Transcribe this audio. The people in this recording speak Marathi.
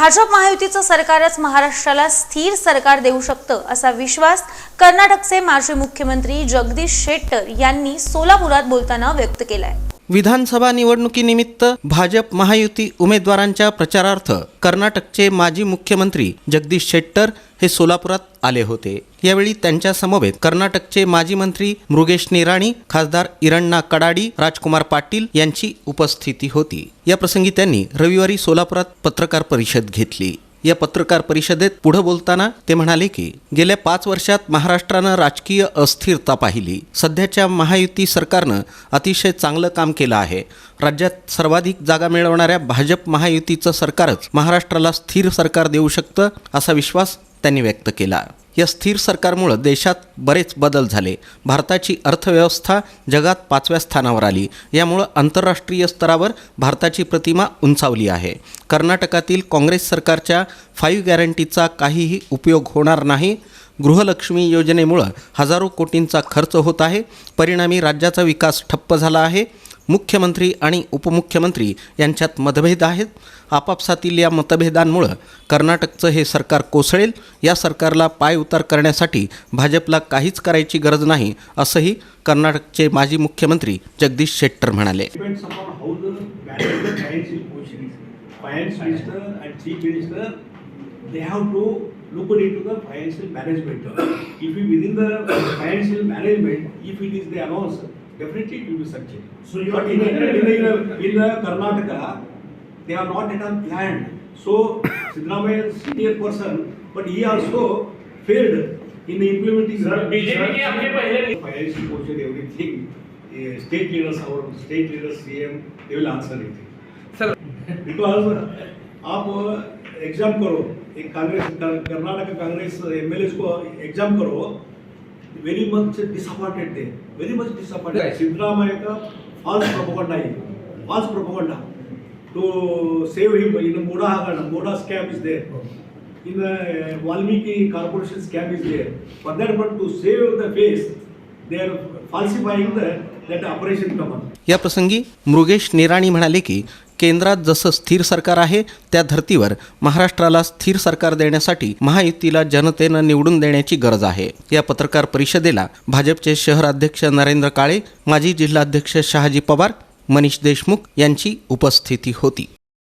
भाजप महायुतीचं सरकारच महाराष्ट्राला स्थिर सरकार देऊ शकतं असा विश्वास कर्नाटकचे माजी मुख्यमंत्री जगदीश शेट्टर यांनी सोलापुरात बोलताना व्यक्त केलाय. विधानसभा निवडणुकीनिमित्त भाजप महायुती उमेदवारांच्या प्रचारार्थ कर्नाटकचे माजी मुख्यमंत्री जगदीश शेट्टर हे सोलापुरात आले होते. यावेळी त्यांच्या समवेत कर्नाटकचे माजी मंत्री मृगेश निराणी खासदार इरण्णा कडाडी राजकुमार पाटील यांची उपस्थिती होती. या प्रसंगी त्यांनी रविवारी सोलापुरात पत्रकार परिषद घेतली. या पत्रकार परिषदेत पुढे बोलताना ते म्हणाले की गेल्या पाच वर्षात महाराष्ट्रानं राजकीय अस्थिरता पाहिली. सध्याच्या महायुती सरकारनं अतिशय चांगलं काम केलं आहे. राज्यात सर्वाधिक जागा मिळवणाऱ्या भाजप महायुतीचं सरकारच महाराष्ट्राला स्थिर सरकार देऊ शकतं असा विश्वास त्यांनी व्यक्त केला. या स्थिर सरकारमुळं देशात बरेच बदल झाले. भारताची अर्थव्यवस्था जगात पाचव्या स्थानावर आली. यामुळं आंतरराष्ट्रीय स्तरावर भारताची प्रतिमा उंचावली आहे. कर्नाटकातील काँग्रेस सरकारच्या फाईव्ह गॅरंटीचा काहीही उपयोग होणार नाही. गृहलक्ष्मी योजनेमुळं हजारो कोटींचा खर्च होत आहे. परिणामी राज्याचा विकास ठप्प झाला आहे. मुख्यमंत्री आणि उपमुख्यमंत्री यांच्यात मतभेद आहेत. आपापसातील या मतभेदांमुळं कर्नाटकचं हे सरकार कोसळेल. या सरकारला पाय उतार करण्यासाठी भाजपला काहीच करायची गरज नाही असंही कर्नाटकचे माजी मुख्यमंत्री जगदीश शेट्टर म्हणाले. They have to look into the financial management. If we within the financial management, if it is the announce, definitely it will be succeed. So you are in the, in the, in the, in the Karnataka, they are not at all planned. So Sidramaya is senior person, but he also failed in the implementing. Sir, BJP के अपने पहले Financial position, everything, eh, state leaders, our state leaders, CM, they will answer it. Because आप एक्झाम करो। एक Congress Karnataka Congress M L को एक्झाम करो। वेरी मच डिसअपॉइंटेड थे। वेरी मच डिसअपॉइंटेड सिद्धरामय का फॉल्स प्रोपोकंडा ही फॉल्स प्रोपोकंडा तो सेव ही इन मोड़ा हाँ करना मोड़ा scam is there in Valmiki corporation scam is there for that but to save the face they are falsifying the या प्रसंगी मृगेश निराणी म्हणाले की केंद्रात जसं स्थिर सरकार आहे त्या धर्तीवर महाराष्ट्राला स्थिर सरकार देण्यासाठी महायुतीला जनतेनं निवडून देण्याची गरज आहे. या पत्रकार परिषदेला भाजपचे शहराध्यक्ष नरेंद्र काळे माजी जिल्हाध्यक्ष शहाजी पवार मनीष देशमुख यांची उपस्थिती होती.